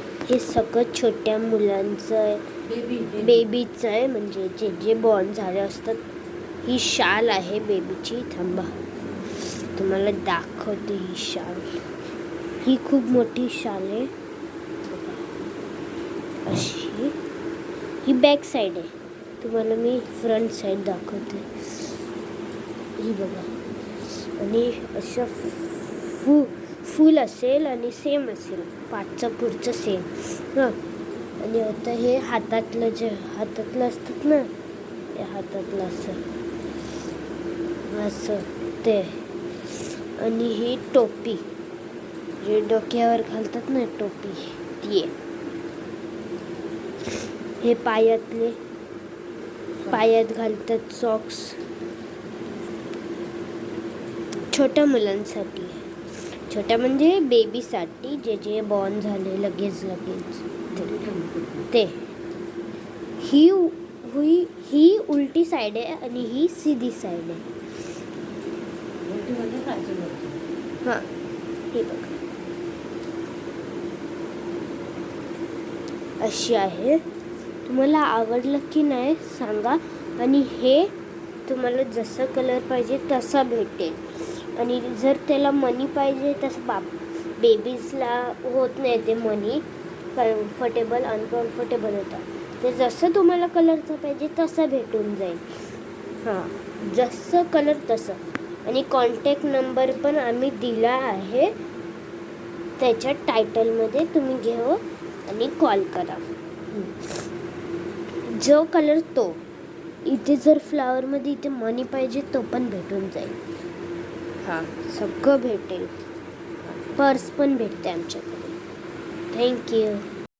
हे सगळं छोट्या मुलांचं आहे. बेबी बेबीचं आहे. म्हणजे जे जे बॉर्न झाले असतात ही शाल आहे बेबीची थांबा. तुम्हाला दाखवते ही शाल. ही खूप मोठी शाल आहे. अशी. ही बॅक साईड आहे. तुम्हाला मी फ्रंट साईड दाखवते. ही बघा. आणि असं फू फुल असेल आणि सेम असेल पाठचं पुढचं सेम. हां. आणि आता हे हातातलं जे हातातलं असतात ना ते हातातलं असं. असं ते. आणि ही टोपी. जे डोक्यावर घालतात ना टोपी ती हे पायातले पायात घालतात सॉक्स छोट्या मुलांसाठी. छोट्या म्हणजे बेबीसाठी जे जे बॉर्न झाले लगेच लगेच. ते. ही हुई ही उलटी साईड आहे आणि ही सीधी साईड आहे. म्हणजे. हां. हे बघा. अशी आहे. तुम्हाला आवडलं की नाही सांगा. आणि हे तुम्हाला जसं कलर पाहिजे तसा भेटेल. आणि जर त्याला मनी पाहिजे तसं बाप बेबीजला होत नाही ते मनी कम्फर्टेबल अनकम्फर्टेबल होतं. ते जसं तुम्हाला कलरचं पाहिजे तसं भेटून जाईल. हां जसं कलर तसं. आणि कॉन्टॅक्ट नंबर पण आम्ही दिला आहे. त्याच्या टायटलमध्ये तुम्ही घेऊ आणि कॉल करा. जो कलर तो इथे जर फ्लावरमध्ये इथे मनी पाहिजे तो पण भेटून जाईल. हां. सगळं भेटेल. पर्स पण भेटते आमच्याकडे. थँक्यू